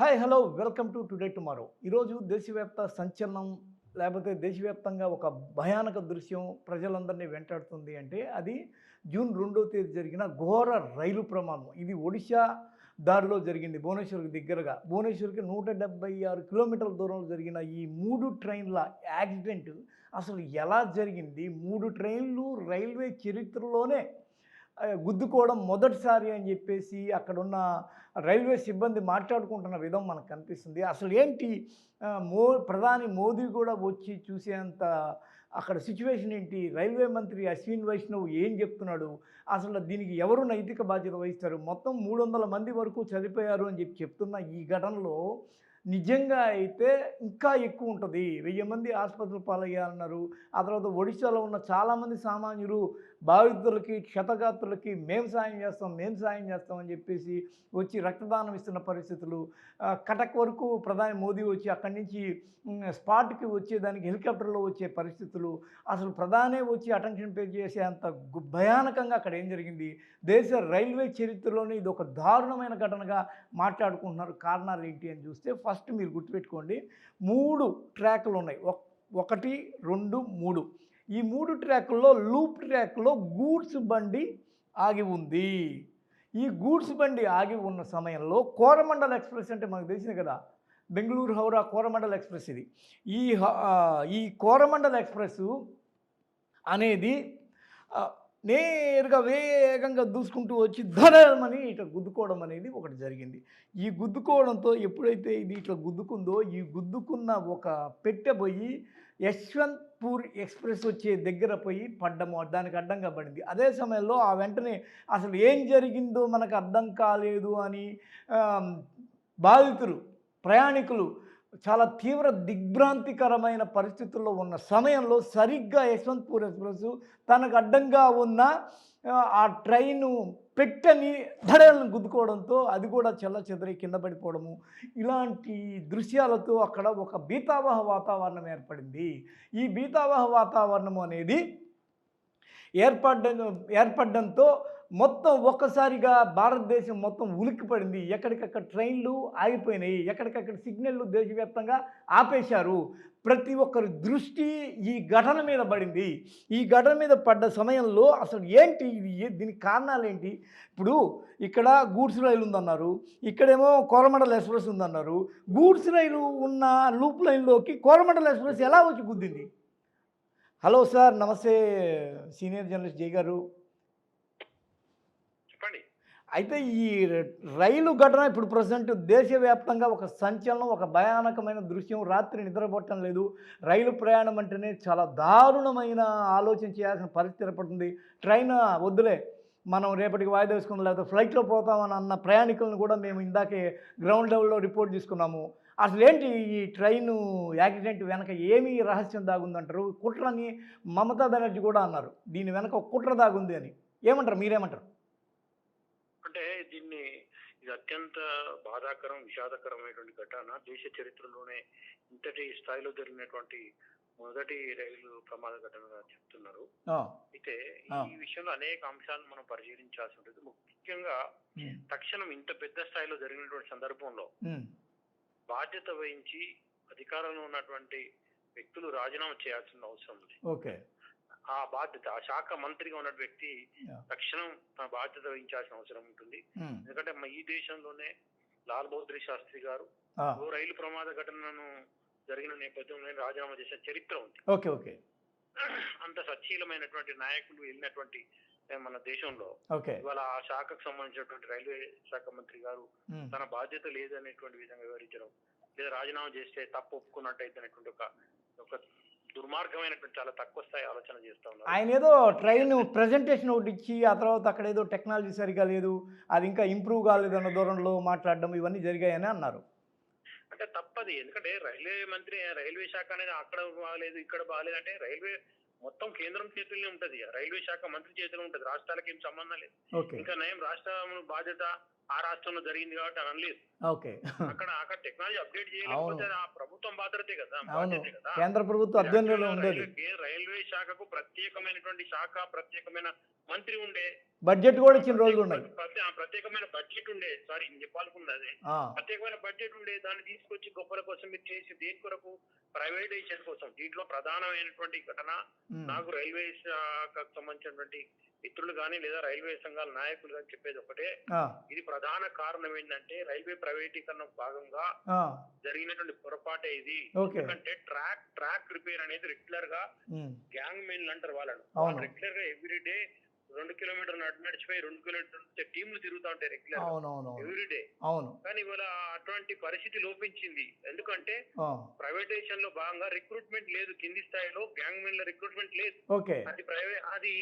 Hi hello welcome to today tomorrow. ఈరోజు దేశవ్యాప్త సంచలనం లేకపోతే దేశవ్యాప్తంగా ఒక భయానక దృశ్యం ప్రజలందరినీ వెంటాడుతుంది అంటే అది జూన్ రెండో తేదీ జరిగిన ఘోర రైలు ప్రమాదం. ఇది ఒడిశా దారిలో జరిగింది భువనేశ్వర్కి దగ్గరగా. భువనేశ్వర్కి నూట డెబ్బై ఆరు కిలోమీటర్ల దూరంలో జరిగిన ఈ మూడు ట్రైన్ల యాక్సిడెంట్ అసలు ఎలా జరిగింది? మూడు ట్రైన్లు రైల్వే చరిత్రలోనే గుద్దుకోవడం మొదటిసారి అని చెప్పేసి అక్కడున్న రైల్వే సిబ్బంది మాట్లాడుకుంటున్న విధం మనకు కనిపిస్తుంది. అసలు ఏంటి మో ప్రధాని మోదీ కూడా వచ్చి చూసేంత అక్కడ సిచ్యువేషన్ ఏంటి? రైల్వే మంత్రి అశ్విన్ వైష్ణవ్ ఏం చెప్తున్నాడు? అసలు దీనికి ఎవరు నైతిక బాధ్యత వహిస్తారు? మొత్తం మూడు వందల మంది వరకు చనిపోయారు అని చెప్పి చెప్తున్న ఈ ఘటనలో నిజంగా అయితే ఇంకా ఎక్కువ ఉంటుంది. వెయ్యి మంది ఆసుపత్రులు పాలయ్యారన్నారు. ఆ తర్వాత ఒడిశాలో ఉన్న చాలామంది సామాన్యులు బాధితులకి క్షతగాత్రులకి మేము సాయం చేస్తాం మేము సాయం చేస్తాం అని చెప్పేసి వచ్చి రక్తదానం ఇస్తున్న పరిస్థితులు. కటక్ వరకు ప్రధాని మోదీ వచ్చి అక్కడి నుంచి స్పాట్కి వచ్చేదానికి హెలికాప్టర్లో వచ్చే పరిస్థితులు. అసలు ప్రధానే వచ్చి అటెన్షన్ పే చేసే అంత భయానకంగా అక్కడ ఏం జరిగింది? దేశ రైల్వే చరిత్రలోనే ఇది ఒక దారుణమైన ఘటనగా మాట్లాడుకుంటున్నారు. కారణాలు ఏంటి అని చూస్తే ఫస్ట్ మీరు గుర్తుపెట్టుకోండి. మూడు ట్రాక్లు ఉన్నాయి ఒకటి రెండు మూడు. ఈ మూడు ట్రాకుల్లో లూప్ ట్రాక్లో గూడ్స్ బండి ఆగి ఉంది. ఈ గూడ్స్ బండి ఆగి ఉన్న సమయంలో కోరమండల్ ఎక్స్ప్రెస్ అంటే మనకు తెలిసింది కదా బెంగళూరు హౌరా కోరమండల్ ఎక్స్ప్రెస్ ఇది. ఈ ఈ కోరమండల్ ఎక్స్ప్రెస్ అనేది నేరుగా వేగంగా దూసుకుంటూ వచ్చి ధరమని ఇట్లా గుద్దుకోవడం అనేది ఒకటి జరిగింది. ఈ గుద్దుకోవడంతో ఎప్పుడైతే ఇది ఇట్లా గుద్దుకుందో ఈ గుద్దుకున్న ఒక పెట్టె పోయి యశ్వంత్పూర్ ఎక్స్ప్రెస్ వచ్చే దగ్గర పోయి పడ్డము దానికి అడ్డంగా పడింది. అదే సమయంలో ఆ వెంటనే అసలు ఏం జరిగిందో మనకు అర్థం కాలేదు అని బాధితులు ప్రయాణికులు చాలా తీవ్ర దిగ్భ్రాంతికరమైన పరిస్థితుల్లో ఉన్న సమయంలో సరిగ్గా యశ్వంత్పూర్ ఎక్స్ప్రెస్ తనకు అడ్డంగా ఉన్న ఆ ట్రైను పెట్టని ధడలను గుద్దుకోవడంతో అది కూడా చెల్ల చెదరి కింద పడిపోవడము. ఇలాంటి దృశ్యాలతో అక్కడ ఒక బీతావహ వాతావరణం ఏర్పడింది. ఈ బీతావహ వాతావరణం అనేది ఏర్పడ్డ ఏర్పడడంతో మొత్తం ఒక్కసారిగా భారతదేశం మొత్తం ఉలిక్కిపడింది. ఎక్కడికక్కడ ట్రైన్లు ఆగిపోయినాయి. ఎక్కడికక్కడ సిగ్నళ్ళు దేశవ్యాప్తంగా ఆపేశారు. ప్రతి ఒక్కరి దృష్టి ఈ ఘటన మీద పడింది. ఈ ఘటన మీద పడ్డ సమయంలో అసలు ఏంటి ఇది? దీనికి కారణాలు ఏంటి ఇప్పుడు ఇక్కడ గూడ్స్ రైలు ఉందన్నారు. ఇక్కడేమో కోరమండల్ ఎక్స్ప్రెస్ ఉందన్నారు. గూడ్స్ రైలు ఉన్న లూప్ లైన్లోకి కోరమండల్ ఎక్స్ప్రెస్ ఎలా వచ్చి గుద్దింది? హలో సార్ నమస్తే. సీనియర్ జర్నలిస్ట్ జై గారు. అయితే ఈ రైలు ఘటన ఇప్పుడు ప్రజెంట్ దేశవ్యాప్తంగా ఒక సంచలనం ఒక భయానకమైన దృశ్యం. రాత్రి నిద్రపట్టడం లేదు. రైలు ప్రయాణం అంటేనే చాలా దారుణమైన ఆలోచన చేయాల్సిన పరిస్థితి ఏర్పడుతుంది. ట్రైన్ వద్దులే మనం రేపటికి వాయిదా వేసుకున్నాం లేకపోతే ఫ్లైట్లో పోతామని అన్న ప్రయాణికులను కూడా మేము ఇందాకే గ్రౌండ్ లెవెల్లో రిపోర్ట్ తీసుకున్నాము. అసలు ఏంటి ఈ ట్రైను యాక్సిడెంట్ వెనక ఏమీ రహస్యం దాగుందంటారు? కుట్రని మమతా బెనర్జీ కూడా అన్నారు. దీని వెనక కుట్ర దాగుంది అని. ఏమంటారు? మీరేమంటారు? అంటే దీన్ని ఇది అత్యంత బాధాకరం విషాదకరమైనటువంటి ఘటన. దేశ చరిత్రలోనే ఇంతటి స్థాయిలో జరిగినటువంటి మొదటి రైలు ప్రమాద ఘటనగా చెప్తున్నారు. అయితే. ఈ విషయంలో అనేక అంశాలను మనం పరిశీలించాల్సి ఉంటుంది. ముఖ్యంగా తక్షణం ఇంత పెద్ద స్థాయిలో జరిగినటువంటి సందర్భంలో బాధ్యత వహించి అధికారంలో ఉన్నటువంటి వ్యక్తులు రాజీనామా చేయాల్సిన అవసరం ఉంది. ఆ బాధ్యత ఆ శాఖ మంత్రిగా ఉన్న వ్యక్తి. తక్షణం తన బాధ్యత వహించాల్సిన అవసరం ఉంటుంది. ఎందుకంటే మన ఈ దేశంలోనే లాల్ బహదూర్ శాస్త్రి గారు ఓ రైలు ప్రమాద ఘటనను జరిగిన నేపథ్యంలో రాజీనామా చేసిన చరిత్ర ఉంది. Okay okay. అంత సచ్చీలమైనటువంటి నాయకులు వెళ్ళినటువంటి మన దేశంలో ఇవాళ ఆ శాఖకు సంబంధించినటువంటి రైల్వే శాఖ మంత్రి గారు తన బాధ్యత లేదనేటువంటి విధంగా వివరించడం లేదా రాజీనామా చేస్తే తప్పు ఒప్పుకున్నట్టయితే అనేటువంటి ఒక ఒక దుర్మార్గమైనటువంటి చాలా తక్కువ స్థాయి ఆలోచన చేస్తా ఉన్నారు. ఆయన ఏదో ట్రైన్ ప్రజెంటేషన్ ఒకటి ఇచ్చి ఆ తర్వాత అక్కడ ఏదో టెక్నాలజీ సరిగా లేదు అది ఇంకా ఇంప్రూవ్ కాలేదు అన్న దూరంలో మాట్లాడడం ఇవన్నీ జరిగాయని అన్నారు. అంటే తప్పది. ఎందుకంటే రైల్వే మంత్రి రైల్వే శాఖ అనేది అక్కడ బాగాలేదు ఇక్కడ బాగాలేదు అంటే రైల్వే మొత్తం కేంద్రం చేతుల్లోనే ఉంటది. రైల్వే శాఖ మంత్రి చేతిలో ఉంటది. రాష్ట్రాలకు ఏం సంబంధం లేదు. ఇంకా నయం రాష్ట్రం బాధ్యత ఆ రాష్ట్రంలో జరిగింది కాబట్టి అని అనలేదు ఓకే. అక్కడ అక్కడ టెక్నాలజీ అప్డేట్ చేయలేకపోతే ఆ ప్రభుత్వం బాధ్యతే కదా అవును. బాధ్యతే కదా. కేంద్ర ప్రభుత్వ రైల్వే- ఉండేది. రైల్వే- శాఖకు ప్రత్యేకమైనటువంటి శాఖ ప్రత్యేకమైన మంత్రి ఉండే. బడ్జెట్ కూడా ఇచ్చిన రోజులు ఉన్నాయి. ప్రత్యేకమైన బడ్జెట్ ఉండే. సారీ నేను చెప్పాలనుకున్నది ప్రత్యేకమైన బడ్జెట్ ఉండే. దాన్ని తీసుకొచ్చి గొప్పల కోసం మీరు చేసి దేని కొరకు? ప్రైవేటైజేషన్ కోసం. దీంట్లో ప్రధానమైనటువంటి ఘటన నాకు రైల్వే శాఖకు సంబంధించినటువంటి మిత్రులు కానీ లేదా రైల్వే సంఘాల నాయకులు కానీ చెప్పేది ఒకటే. ఇది ప్రధాన కారణం ఏంటంటే రైల్వే ప్రైవేటీకరణ భాగంగా జరిగినటువంటి పొరపాటే ఇది. ఎందుకంటే ట్రాక్ ట్రాక్ రిపేర్ అనేది రెగ్యులర్గా గ్యాంగ్ మెయిన్ అంటారు వాళ్ళను. రెగ్యులర్గా ఎవ్రీ డే రెండు కిలోమీటర్ నడు నడిచిపోయి రెండు కిలోమీటర్ టీంలు తిరుగుతూ ఉంటాయి రెగ్యులర్ అవునవును ఎవ్రీ డే. అవును. కానీ ఇవాళ అటువంటి పరిస్థితి లోపించింది. ఎందుకంటే ప్రైవేటైజేషన్లో భాగంగా రిక్రూట్మెంట్ లేదు. కింది స్థాయిలో గ్యాంగ్ మెయిన్లో రిక్రూట్మెంట్ లేదు అది ప్రైవేట్ అది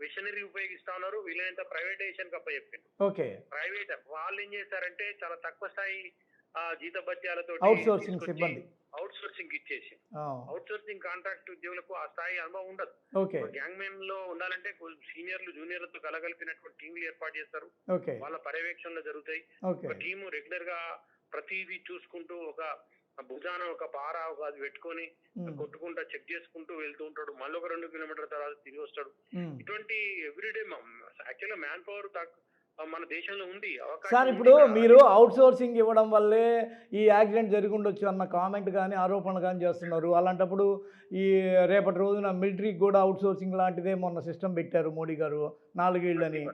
మిషనరీ ఉపయోగిస్తా ఉన్నారు. వీలైనంత ప్రైవేటైజేషన్ కప్ప చెప్పిండు. ఓకే. ప్రైవేట్ వాళ్ళు ఏం చేశారంటే చాలా తక్కువ స్థాయి ఆ, జీతభత్యాలతో అవుట్ సోర్సింగ్ సిబ్బంది. అవుట్ సోర్సింగ్ ఇచ్చేసి. ఆ, అవుట్ సోర్సింగ్ కాంట్రాక్ట్ ఉద్యోగులకు ఆ స్థాయి అనుభవం ఉండదు. ఓకే. గ్యాంగ్ మెన్లో ఉండాలంటే సీనియర్లు జూనియర్లతో కలగలిపినటువంటి టీంలు ఏర్పాటు చేస్తారు. వాళ్ళ పర్యవేక్షణలో జరుగుతాయి. ఒక టీము రెగ్యులర్గా ప్రతిదీ చూసుకుంటూ ఒక భుజాన ఒక పార ఒక అది పెట్టుకొని కొట్టుకుంటా చెక్ చేసుకుంటూ వెళ్తూ ఉంటాడు. మళ్ళీ ఒక రెండు కిలోమీటర్ల తర్వాత తిరిగి వస్తాడు. ఇటువంటి ఎవ్రీడే యాక్చువల్గా మ్యాన్ పవర్ మన దేశంలో ఉంది. సార్ ఇప్పుడు. మీరు అవుట్ సోర్సింగ్ ఇవ్వడం వల్లే ఈ యాక్సిడెంట్ జరిగి ఉండొచ్చు అన్న కామెంట్ కానీ ఆరోపణ కానీ చేస్తున్నారు. అలాంటప్పుడు ఈ రేపటి రోజున మిలిటరీకి కూడా అవుట్ సోర్సింగ్ లాంటిదే మొన్న సిస్టమ్ పెట్టారు మోడీ గారు. నాలుగేళ్ళని.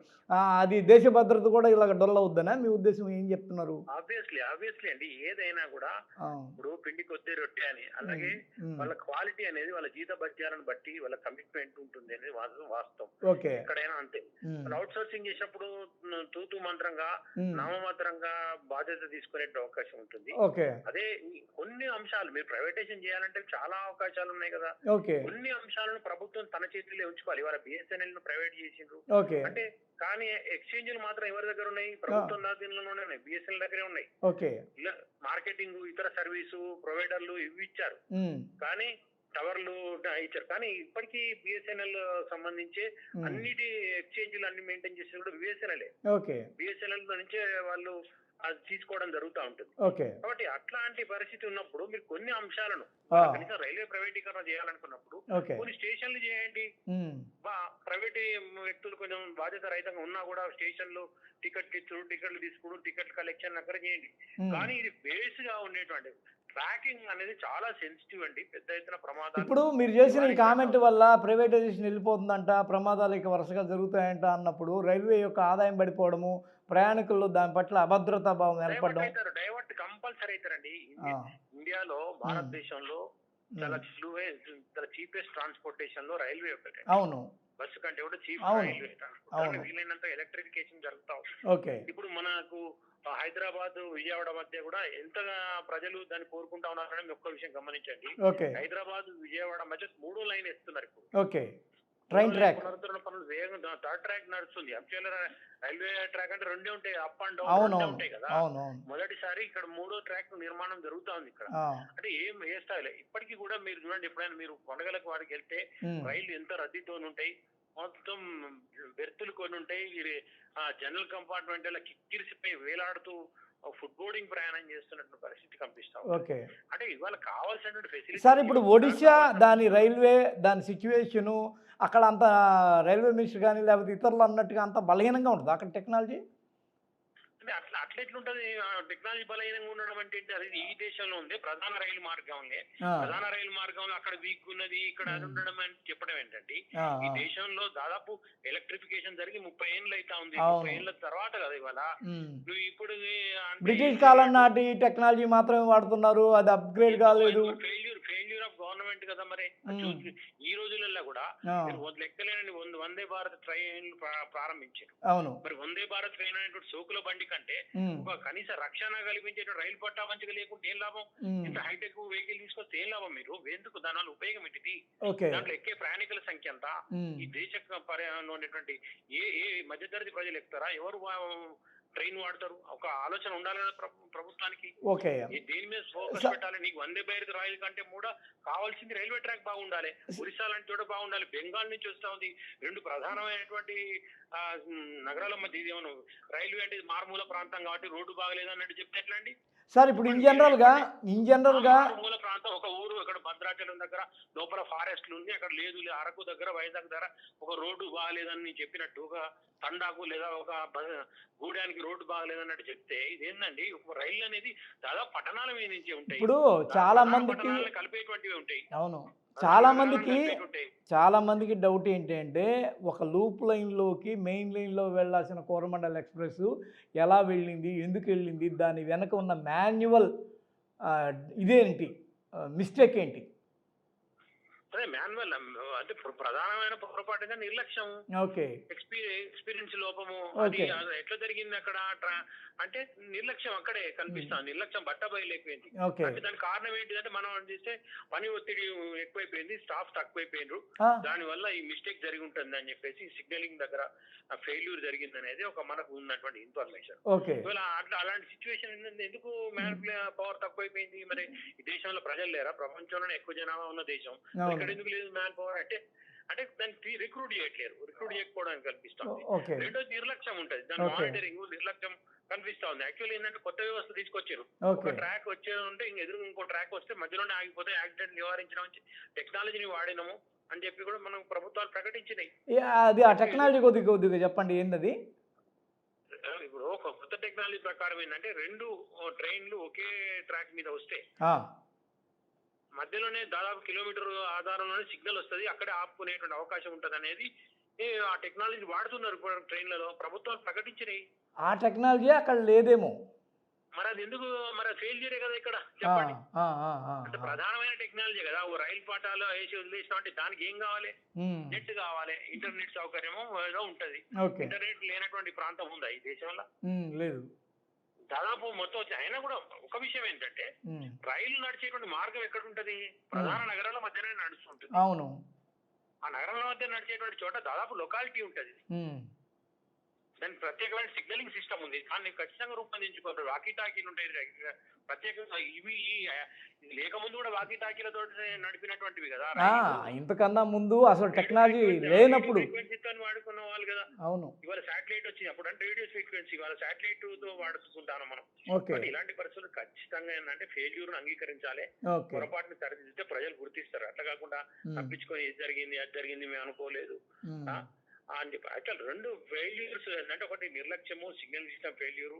అది దేశ భద్రత కూడా ఇలాగ డొల్ అవుద్దనా మీ ఉద్దేశం ఏం చెప్తున్నారు? ఆబ్వియస్లీ ఆబ్వియస్లీ అండి. ఏదైనా కూడా ఇప్పుడు పిండి కొద్ది రొట్టె అని అలాగే వాళ్ళ క్వాలిటీ అనేది వాళ్ళ జీత భత్యాలను బట్టి వాళ్ళ కమిట్మెంట్ ఉంటుంది అనేది వాస్తవం ఓకే. ఎక్కడైనా అంతే. అవుట్ సోర్సింగ్ చేసినప్పుడు తూతు మంత్రంగా నామమాత్రంగా బాధ్యత తీసుకునే అవకాశం ఉంటుంది. అదే కొన్ని అంశాలు మీరు ప్రైవేటైజేషన్ చేయాలంటే చాలా అవకాశాలు ఉన్నాయి కదా. కొన్ని అంశాలను ప్రభుత్వం తన చేతుల్లో ఉంచుకోవాలి. ఇవాళ బిఎస్ఎన్ఎల్ను ప్రైవేట్ చేసిండ్రు. ఓకే. అంటే కానీ ఎక్స్చేంజ్లు మాత్రం ఎవరి దగ్గర ఉన్నాయి? ప్రభుత్వం దానిలోనే ఉన్నాయి. బిఎస్ఎన్ఎల్ దగ్గరే ఉన్నాయి. ఓకే. మార్కెటింగ్ ఇతర సర్వీసు ప్రొవైడర్లు ఇవి ఇచ్చారు. కానీ టవర్లు ఇచ్చారు. కానీ ఇప్పటికీ బిఎస్ఎన్ఎల్ సంబంధించి అన్నిటి ఎక్స్చేంజ్లు అన్ని మెయింటైన్ చేసేది కూడా బిఎస్ఎన్ఎల్. ఓకే. బిఎస్ఎన్ఎల్ నుంచే వాళ్ళు అది తీసుకోవడం జరుగుతూ ఉంటుంది. కాబట్టి అట్లాంటి పరిస్థితి ఉన్నప్పుడు మీరు కొన్ని అంశాలను కనీసం రైల్వే ప్రైవేటీకరణ చేయాలనుకున్నప్పుడు కొన్ని స్టేషన్లు చేయండి. ప్రైవేట్ వ్యక్తులు కొంచెం బాధ్యత రహితంగా ఉన్నా కూడా స్టేషన్లు టికెట్ ఇచ్చుడు టికెట్లు తీసుకుడు టికెట్ కలెక్షన్ అక్కడ చేయండి. కానీ ఇది బేస్గా ఉండేటువంటి ట్రాకింగ్ అనేది చాలా సెన్సిటివ్ అండి పెద్ద ఎత్తున ప్రమాదాలు. ఇప్పుడు మీరు చేసిన ఈ కామెంట్ వల్ల ప్రైవేటైజేషన్ వెళ్ళిపోతుందంట ప్రమాదాలు ఇక వరుసగా జరుగుతాయంట అన్నప్పుడు రైల్వే యొక్క ఆదాయం పడిపోవడము ప్రయాణికుల్లో దాని పట్ల అభద్రతా భావం ఏర్పడడం. డైవర్ట్ కంపల్సరీ అవుతారండి ఇండియాలో భారతదేశంలో చాలా స్లూవే చాలా చీపెస్ట్ ట్రాన్స్పోర్టేషన్లో రైల్వే ఒకటి. అవును. బస్సు కంటే కూడా చీప్. Railway transport. వీలైనంత ఎలక్ట్రిఫికేషన్ జరుగుతా. ఓకే. ఇప్పుడు మనకు హైదరాబాద్ విజయవాడ మధ్య కూడా ఎంతగా ప్రజలు దాన్ని కోరుకుంటా ఉన్నారని ఒక్క విషయం గమనించండి. హైదరాబాద్ విజయవాడ మధ్య మూడో లైన్ ఇస్తున్నారు ఇప్పుడు. ఓకే. ట్రైన్ ట్రాక్ పునరుద్ధరణ పనులు వేగంగా థర్డ్ ట్రాక్ నడుస్తుంది. యాక్చువల్ రైల్వే ట్రాక్ అంటే రెండే ఉంటాయి. అప్ అండ్ డౌన్ ఉంటాయి కదా. మొదటిసారి ఇక్కడ మూడో ట్రాక్ నిర్మాణం జరుగుతా ఉంది ఇక్కడ. అంటే ఏం ఏ స్థాయిలో? ఇప్పటికీ కూడా మీరు చూడండి ఎప్పుడైనా మీరు పండుగలకు వాడికి వెళ్తే రైళ్ళు ఎంత రద్దీతో ఉంటాయి మొత్తం బెర్తులు కొన్ని ఉంటాయి. జనరల్ కంపార్ట్మెంట్ అలా కిక్కిరిసిపోయి వేలాడుతూ ఫుడ్ బోర్డింగ్ ప్రయాణం చేస్తున్నట్టు పరిస్థితి కనిపిస్తాం ఓకే. అంటే ఇవాళ కావాల్సినటువంటి ఫెసిలిటీ సార్ ఇప్పుడు ఒడిశా దాని రైల్వే దాని సిచ్యువేషను అక్కడ అంత రైల్వే మినిస్టర్ కానీ లేకపోతే ఇతరులు అన్నట్టుగా అంత బలహీనంగా ఉంటుంది అక్కడ టెక్నాలజీ? అంటే అట్లా అట్లా ఎట్లుంటది టెక్నాలజీ బలహీనంగా ఉండడం అంటే? అది ఈ దేశంలో ఉంది. ప్రధాన రైలు మార్గం ఉంది ప్రధాన రైలు మార్గంలో అక్కడ వీక్ ఉన్నది ఇక్కడ అది. ఉండడం అని చెప్పడం ఏంటంటే ఈ దేశంలో దాదాపు ఎలక్ట్రిఫికేషన్ జరిగి ముప్పై ఏళ్ళు అయితా ఉంది. ముప్పై ఏళ్ళ తర్వాత కదా ఇవాళ. నువ్వు ఇప్పుడు బ్రిటిష్ కాలం నాటి టెక్నాలజీ మాత్రమే వాడుతున్నారు. అది అప్గ్రేడ్ కాలేదు. ఫెయిల్యూర్ ఫెయిల్యూర్ ఆఫ్ గవర్నమెంట్ కదా మరి. ఈ రోజులలో కూడా మీరు వంద భారత్ ట్రైన్లు ప్రా- ప్రారంభించారు. అవును. మరి వందే భారత్ ట్రైన్ అనేటువంటి సోకుల బండి కంటే ఒక కనీస రక్షణ కల్పించే రైలు పట్టా మంచిగా లేకుంటే ఏం లాభం? ఇంత హైటెక్ వెహికల్ తీసుకొస్తే ఏం లాభం మీరు? ఎందుకు దాని వల్ల ఉపయోగం ఏంటిది? దాంట్లో ఎక్కే ప్రయాణికుల సంఖ్య ఎంత? ఈ దేశ పర్యావరణంలో ఉన్నటువంటి ఏ ఏ మధ్యతరగతి ప్రజలు ఎక్కుతారా? ఎవరు ట్రైన్ వాడతారు. ఒక ఆలోచన ఉండాలి కదా ప్రభు- ప్రభుత్వానికి. ఓకే దేని మీద ఫోకస్ పెట్టాలి. నీకు వందే భారత్ రైలు కంటే కూడా కావాల్సింది రైల్వే ట్రాక్ బాగుండాలి. ఒరిస్సా లాంటి చోట బాగుండాలి. బెంగాల్ నుంచి వస్తా ఉంది రెండు ప్రధానమైనటువంటి నగరాల మధ్య రైల్వే అంటే మారుమూల ప్రాంతం కాబట్టి రోడ్డు బాగలేదు అన్నట్టు చెప్తే ఎట్లా అండి? సార్ ఇప్పుడు ఇన్ జనరల్గా ఇన్ జనరల్గా మూల ప్రాంతం ఒక ఊరు ఇక్కడ భద్రాచలం దగ్గర లోపల ఫారెస్ట్లు ఉంది అక్కడ లేదు అరకు దగ్గర వైజాగ్ దగ్గర ఒక రోడ్డు బాగలేదని నేను చెప్పినట్టు ఒక తండాకు లేదా ఒక గూడానికి రోడ్డు బాగలేదన్నట్టు చెప్తే ఇదేందండి? రైలు అనేది దాదాపు పట్టణాల మీద నుంచి ఉంటాయి. ఇప్పుడు చాలా పట్టణాలను కలిపేటువంటివి ఉంటాయి. అవును. చాలా మందికి. చాలా మందికి డౌట్ ఏంటంటే ఒక లూప్ లైన్లోకి మెయిన్ లైన్లో వెళ్ళాల్సిన కోరమండల్ ఎక్స్ప్రెస్ ఎలా వెళ్ళింది ఎందుకు వెళ్ళింది దాని వెనక ఉన్న మాన్యువల్ ఇదేంటి మిస్టేక్ ఏంటి అదే మాన్యువల్ అంటే ప్ర- ప్రధానమైన పొరపాటుగా నిర్లక్ష్యం. ఓకే. ఎక్స్పీరియన్స్ లోపము అది ఎట్లా జరిగింది అక్కడ? అంటే నిర్లక్ష్యం అక్కడే కనిపిస్తాం నిర్లక్ష్యం బట్ట బయలుపోయింది అంటే దానికి కారణం ఏంటిదంటే మనం చూస్తే పని ఒత్తిడి ఎక్కువైపోయింది స్టాఫ్ తక్కువైపోయినారు. దాని వల్ల ఈ మిస్టేక్ జరిగి ఉంటుంది అని చెప్పేసి సిగ్నలింగ్ దగ్గర ఫెయిల్యూర్ జరిగింది అనేది ఒక మనకు ఉన్నటువంటి ఇన్ఫర్మేషన్. అట్లా అలాంటి సిచ్యువేషన్ ఏంటంటే ఎందుకు మ్యాన్ పవర్ తక్కువైపోయింది? మరి ఈ దేశంలో ప్రజలు లేరా? ప్రపంచంలోనే ఎక్కువ జనాభా ఉన్న దేశం. ఇక్కడ ఎందుకు లేదు మ్యాన్ పవర్? అంటే అంటే దాన్ని రిక్రూట్ చేయట్లేరు. రిక్రూట్ చేయకపోవడానికి కనిపిస్తుంది రెండోది నిర్లక్ష్యం ఉంటుంది. దాని. మానిటరింగ్ నిర్లక్ష్యం కనిపిస్తా ఉంది. యాక్చువల్లీ ఏంటంటే కొత్త వ్యవస్థ తీసుకొచ్చారు ఒక ట్రాక్ వచ్చే ఉంటే ఇంక ఎదురు ఇంకో ట్రాక్ వస్తే మధ్యలోనే ఆగిపోతే యాక్సిడెంట్ నివారించడం టెక్నాలజీని వాడినాము అని చెప్పి కూడా మనం ప్రభుత్వాలు ప్రకటించినాయి. అది ఆ టెక్నాలజీ కొద్దిగా కొద్దిగా చెప్పండి. ఏంటది ఇప్పుడు ఒక కొత్త టెక్నాలజీ ప్రకారం ఏంటంటే రెండు ట్రైన్లు ఒకే ట్రాక్ మీద వస్తే మధ్యలోనే దాదాపు కిలోమీటర్ ఆధారంలోనే సిగ్నల్ వస్తుంది. అక్కడే ఆపుకునేటువంటి అవకాశం ఉంటది అనేది ఆ టెక్నాలజీ వాడుతున్నారు ట్రైన్లలో. ప్రభుత్వాలు ప్రకటించినాయి. ఆ టెక్నాలజీ అక్కడ లేదేమో. మరి అది ఎందుకు? మరి ఫెయిల్ చేయరే కదా ఇక్కడ? చెప్పండి. అంటే. ప్రధానమైన టెక్నాలజీ కదా. ఓ రైలు పాటాలో వేసి వదిలేసిన అంటే దానికి ఏం కావాలి? నెట్ కావాలి. ఇంటర్నెట్ సౌకర్యము ఏదో ఉంటది. ఇంటర్నెట్ లేనటువంటి ప్రాంతం ఉందా ఈ దేశంలో? లేదు. దాదాపు మొత్తం వచ్చి అయినా కూడా ఒక విషయం ఏంటంటే రైలు నడిచేటువంటి మార్గం ఎక్కడ ఉంటది ప్రధాన నగరాల మధ్యనే నడుస్తుంటుంది. అవును. ఆ నగరాల మధ్య నడిచేటువంటి చోట దాదాపు లొకాలిటీ ఉంటది. దానికి ప్రత్యేకమైన సిగ్నలింగ్ సిస్టమ్ ఉంది. దాన్ని ఖచ్చితంగా రూపొందించుకోవాలి. వాకీ టాకీలు ఉంటాయి. ప్రత్యేకంగా ఇవి లేకముందు కూడా వాకీ టాకీలతో నడిపినటువంటివి కదా. ఇంతకన్నా ముందు అసలు టెక్నాలజీ లేనప్పుడు వాడుకున్న వాళ్ళు కదా. అవును. ఇవాళ శాటిలైట్ వచ్చింది. అప్పుడు అంటే రేడియో ఫ్రీక్వెన్సీ ఇవాళ శాటిలైట్తో వాడుకుంటాను మనం. ఇలాంటి పరిస్థితులు ఖచ్చితంగా ఏంటంటే ఫెయిల్యూర్ అంగీకరించాలి. పొరపాటుని సరిదిద్దితే ప్రజలు గుర్తిస్తారు. అట్లా కాకుండా తప్పించుకొని ఇది జరిగింది అది జరిగింది మేము అనుకోలేదు. అని చెప్పి యాక్చువల్ రెండు ఫెయిల్యూర్స్ అంటే ఒకటి నిర్లక్ష్యము సిగ్నల్ సిస్టమ్ ఫెయిల్యూర్.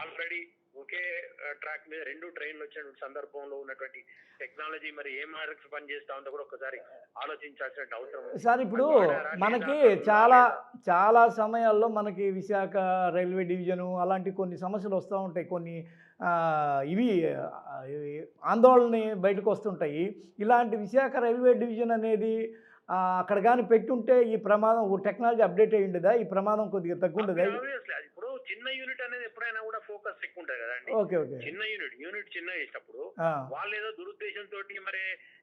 ఆల్రెడీ ఒకే ట్రాక్ మీద రెండు ట్రైన్లు వచ్చినటువంటి సందర్భంలో ఉన్నటువంటి టెక్నాలజీ మరి ఏ మేరకు పనిచేస్తా ఉందో కూడా ఒకసారి ఆలోచించాల్సిన అవసరం. సార్ ఇప్పుడు మనకి? చాలా చాలా సమయాల్లో మనకి విశాఖ రైల్వే డివిజను అలాంటి కొన్ని సమస్యలు వస్తూ ఉంటాయి కొన్ని ఇవి ఆందోళన బయటకు వస్తుంటాయి ఇలాంటి విశాఖ రైల్వే డివిజన్ అనేది అక్కడ కానీ పెట్టుంటే ఈ ప్రమాదం టెక్నాలజీ అప్డేట్ అయ్యి ఉండదా? ఈ ప్రమాదం కొద్దిగా Obviously, అది. ఇప్పుడు చిన్న యూనిట్ అనేది ఎప్పుడైనా కూడా ఫోకస్ ఎక్కువ ఉంటుంది కదండి ఓకే ఓకే. చిన్న యూనిట్ యూనిట్ చిన్న చేసినప్పుడు వాళ్ళు ఏదో దురుద్దేశంతో మరి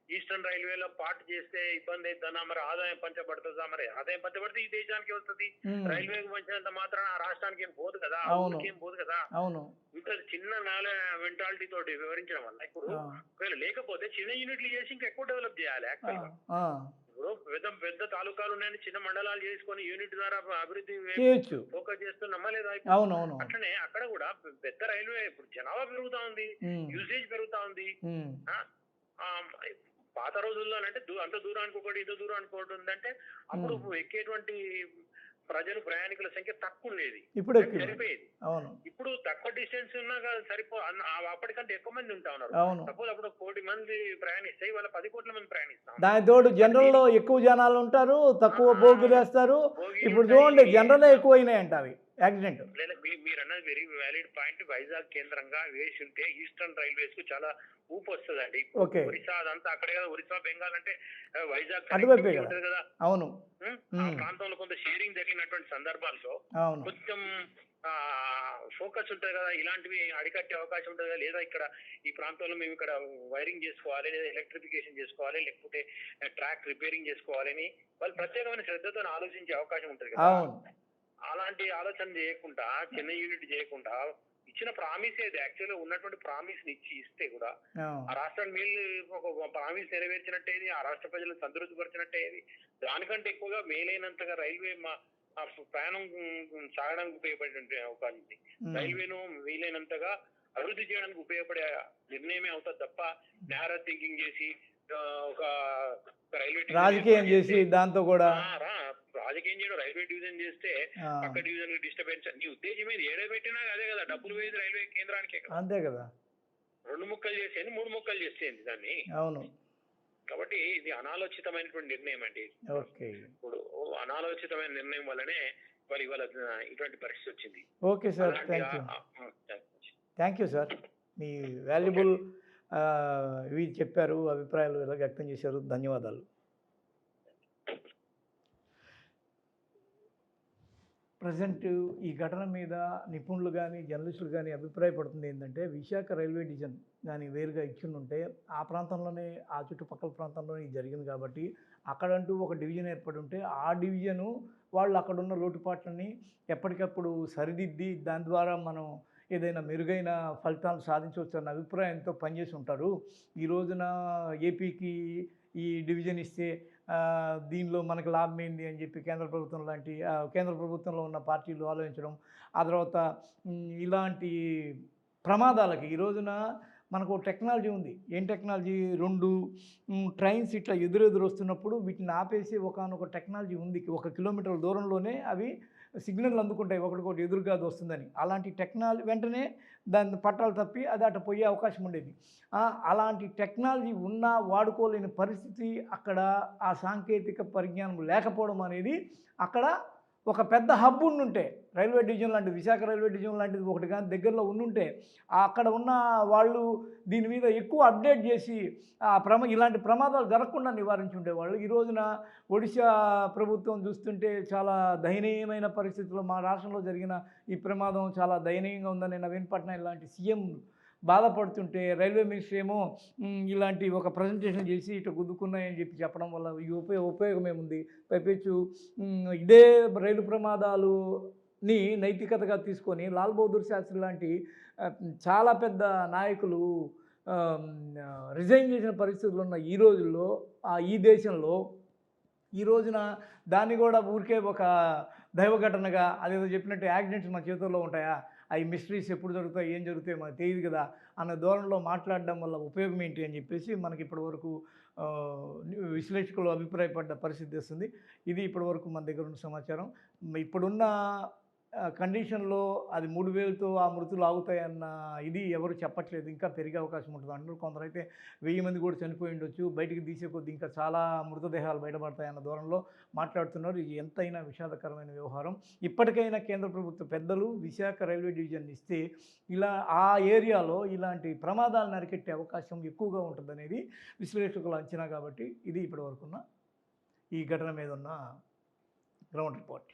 ఈస్టర్న్ రైల్వేలో పార్ట్ చేస్తే ఇబ్బంది అవుతుందా మరి ఆదాయం పంచబడుతుందా? మరి ఆదాయం పంచబడితే ఈ దేశానికి వస్తుంది. ఉమ్, రైల్వేకి పంచినంత మాత్రం ఆ రాష్ట్రానికి ఏం పోదు కదా? ఏం పోదు కదా? అవును. ఇంత చిన్న నాల మెంటాలిటీ తోటి వివరించడం వల్ల ఇప్పుడు ఒకవేళ లేకపోతే చిన్న యూనిట్లు చేసి ఇంకా ఎక్కువ డెవలప్ చేయాలి ఆ, యాక్చువల్గా ఆ, ఇప్పుడు పెద్ద పెద్ద తాలూకాలు ఉన్నాయని చిన్న మండలాలు చేసుకొని యూనిట్ ద్వారా అభివృద్ధి చేయొచ్చు. ఫోకస్ చేస్తున్నామా లేదా అవును అవును అట్లనే అక్కడ కూడా పెద్ద రైల్వే ఇప్పుడు జనాభా పెరుగుతా ఉంది యూసేజ్ పెరుగుతా ఉంది. పాత రోజుల్లో అంటే అంత దూరానికి ఒకటి ఇంత దూరానికి ఒకటి ఉందంటే అప్పుడు ఎక్కేటువంటి ప్రజలు ప్రయాణికుల సంఖ్య తక్కువ ఉండేది. ఇప్పుడు సరిపోయేది. అవును. ఇప్పుడు తక్కువ డిస్టెన్స్ ఉన్నా కానీ సరిపో అప్పటికంటే ఎక్కువ మంది ఉంటా ఉన్నారు. సపోజ్ అప్పుడు కోటి మంది ప్రయాణిస్తే ఇవాళ పది కోట్ల మంది ప్రయాణిస్తాం దాని తోడు జనరల్లో ఎక్కువ జనాలు ఉంటారు తక్కువ బోగులు వేస్తారు. ఇప్పుడు చూడండి జనరలే ఎక్కువైనాయి అంట అవి. యాక్సిడెంట్. మీరు అన్నది వెరీ వ్యాలిడ్ పాయింట్. వైజాగ్ కేంద్రంగా వేసి ఉంటే ఈస్టర్న్ రైల్వేస్కు చాలా ఊపు వస్తుందండి ఓకే. ఒరిస్సా అదంతా అక్కడే కదా ఒరిస్సా బెంగాల్ అంటే వైజాగ్. ఉంటది కదా. అవును? ఆ. ప్రాంతంలో కొంత షేరింగ్ జరిగినటువంటి సందర్భాల్లో కొంచెం ఫోకస్ ఉంటుంది కదా ఇలాంటివి అడికట్టే అవకాశం ఉంటుంది కదా లేదా ఇక్కడ ఈ ప్రాంతంలో మేము ఇక్కడ వైరింగ్ చేసుకోవాలి లేదా ఎలక్ట్రిఫికేషన్ చేసుకోవాలి లేకపోతే ట్రాక్ రిపేరింగ్ చేసుకోవాలని వాళ్ళు ప్రత్యేకమైన శ్రద్ధతో ఆలోచించే అవకాశం ఉంటుంది కదా. అలాంటి ఆలోచన చేయకుండా చిన్న యూనిట్ చేయకుండా ఇచ్చిన ప్రామిస్ ఏది? యాక్చువల్గా ఉన్నటువంటి ప్రామిస్ని ఇచ్చి ఇస్తే కూడా ఆ, రాష్ట్రాన్ని మేలు ఒక ప్రామిస్ నెరవేర్చినట్టేది ఆ రాష్ట్ర ప్రజలను సంతృప్తిపరిచినట్టేది దానికంటే ఎక్కువగా మేలైనంతగా రైల్వే మా ప్రయాణం సాగడానికి ఉపయోగపడే అవకాశం ఉంది. రైల్వేను వీలైనంతగా అభివృద్ధి చేయడానికి ఉపయోగపడే నిర్ణయమే అవుతుంది తప్ప నేర థింకింగ్ చేసి ఒక రైల్వే రాజకీయం చేసి దాంతో కూడా రాజకీయం చేయడం? రైల్వే డివిజన్ చేస్తే పక్క డివిజన్ డిస్టర్బెన్స్ నీ ఉద్దేశం ఏది? ఏడే పెట్టినా అదే కదా డబ్బులు వేసి రైల్వే కేంద్రానికే కదా. అంతే కదా. రెండు ముక్కలు చేసేది మూడు ముక్కలు చేసేది దాన్ని. అవును. కాబట్టి ఇది అనాలోచితమైనటువంటి నిర్ణయం అండి. ఓకే. ఇప్పుడు అనాలోచితమైన నిర్ణయం వల్లనే మరి ఇవాళ ఇటువంటి పరిస్థితి వచ్చింది. Okay sir thank you sir. Me valuable ఇవి చెప్పారు అభిప్రాయాలు ఇలా వ్యక్తం చేశారు ధన్యవాదాలు. ప్రజెంట్ ఈ ఘటన మీద నిపుణులు కానీ జర్నలిస్టులు కానీ అభిప్రాయపడుతుంది ఏంటంటే విశాఖ రైల్వే డివిజన్ కానీ వేరుగా ఇచ్చిండుంటే ఆ ప్రాంతంలోనే ఆ చుట్టుపక్కల ప్రాంతంలోనే ఇది జరిగింది కాబట్టి అక్కడంటూ ఒక డివిజన్ ఏర్పడి ఉంటే ఆ డివిజను వాళ్ళు అక్కడున్న లోటుపాట్లని ఎప్పటికప్పుడు సరిదిద్ది దాని ద్వారా మనం ఏదైనా మెరుగైన ఫలితాలు సాధించవచ్చు అన్న అభిప్రాయంతో పనిచేసి ఉంటారు. ఈ రోజున ఏపీకి ఈ డివిజన్ ఇస్తే దీనిలో మనకు లాభం ఏంది అని చెప్పి కేంద్ర ప్రభుత్వం లాంటి కేంద్ర ప్రభుత్వంలో ఉన్న పార్టీలు ఆలోచించడం ఆ తర్వాత ఇలాంటి ప్రమాదాలకి ఈ రోజున మనకు టెక్నాలజీ ఉంది. ఏం టెక్నాలజీ? రెండు ట్రైన్స్ ఇట్లా ఎదురెదురు వస్తున్నప్పుడు వీటిని ఆపేసి ఒకనొక టెక్నాలజీ ఉంది. ఒక కిలోమీటర్ల దూరంలోనే అవి సిగ్నల్ అందుకుంటాయి ఒకటికొకటి ఎదురుగా అది వస్తుందని. అలాంటి టెక్నాలజీ వెంటనే దాని పట్టాలు తప్పి అది అటు పోయే అవకాశం ఉండేది. అలాంటి టెక్నాలజీ ఉన్నా వాడుకోలేని పరిస్థితి అక్కడ ఆ సాంకేతిక పరిజ్ఞానం లేకపోవడం అనేది అక్కడ ఒక పెద్ద హబ్ ఉండుంటే రైల్వే డివిజన్ లాంటిది విశాఖ రైల్వే డివిజన్ లాంటిది ఒకటి కానీ దగ్గరలో ఉండుంటే అక్కడ ఉన్న వాళ్ళు దీని మీద ఎక్కువ అప్డేట్ చేసి ఆ ప్రమ ఇలాంటి ప్రమాదాలు జరగకుండా నివారించుండేవాళ్ళు ఈ రోజున ఒడిశా ప్రభుత్వం చూస్తుంటే చాలా దయనీయమైన పరిస్థితుల్లో మా రాష్ట్రంలో జరిగిన ఈ ప్రమాదం చాలా దయనీయంగా ఉందని నవీన్ పట్నాయక్ లాంటి సీఎం బాధపడుతుంటే రైల్వే మినిస్టర్ ఏమో ఇలాంటి ఒక ప్రజెంటేషన్ చేసి ఇటు గుద్దుకున్నాయని చెప్పి చెప్పడం వల్ల ఈ ఉపయోగ ఉపయోగం ఏముంది? పైపెచ్చు ఇదే రైలు ప్రమాదాలు ని నైతికతగా తీసుకొని లాల్ బహదూర్ శాస్త్రి లాంటి చాలా పెద్ద నాయకులు రిజైన్ చేసిన పరిస్థితులు ఉన్న ఈ రోజుల్లో ఈ దేశంలో ఈ రోజున దాన్ని కూడా ఊరికే ఒక దైవఘటనగా అదేదో చెప్పినట్టు యాక్సిడెంట్స్ మన చేతుల్లో ఉంటాయా? అవి మిస్టరీస్ ఎప్పుడు జరుగుతాయి ఏం జరుగుతాయో మనకు తెలియదు కదా అన్న ధోరణిలో మాట్లాడడం వల్ల ఉపయోగం ఏంటి అని చెప్పేసి మనకి ఇప్పటివరకు విశ్లేషకులు అభిప్రాయపడ్డ పరిస్థితి వస్తుంది ఇది ఇప్పటివరకు మన దగ్గర ఉన్న సమాచారం. ఇప్పుడున్న కండిషన్లో అది మూడు వేలతో ఆ మృతులు ఆగుతాయన్న ఇది ఎవరు చెప్పట్లేదు. ఇంకా పెరిగే అవకాశం ఉంటుంది. అంటారు కొందరైతే వెయ్యి మంది కూడా చనిపోయి ఉండొచ్చు. బయటికి తీసే కొద్ది ఇంకా చాలా మృతదేహాలు బయటపడతాయన్న దూరంలో మాట్లాడుతున్నారు. ఇది ఎంతైనా విషాదకరమైన వ్యవహారం. ఇప్పటికైనా కేంద్ర ప్రభుత్వ పెద్దలు విశాఖ రైల్వే డివిజన్ ఇస్తే ఇలా ఆ ఏరియాలో ఇలాంటి ప్రమాదాలను నరికెట్టే అవకాశం ఎక్కువగా ఉంటుందనేది విశ్లేషకుల అంచనా కాబట్టి ఇది ఇప్పటివరకున్న ఈ ఘటన మీద ఉన్న గ్రౌండ్ రిపోర్ట్.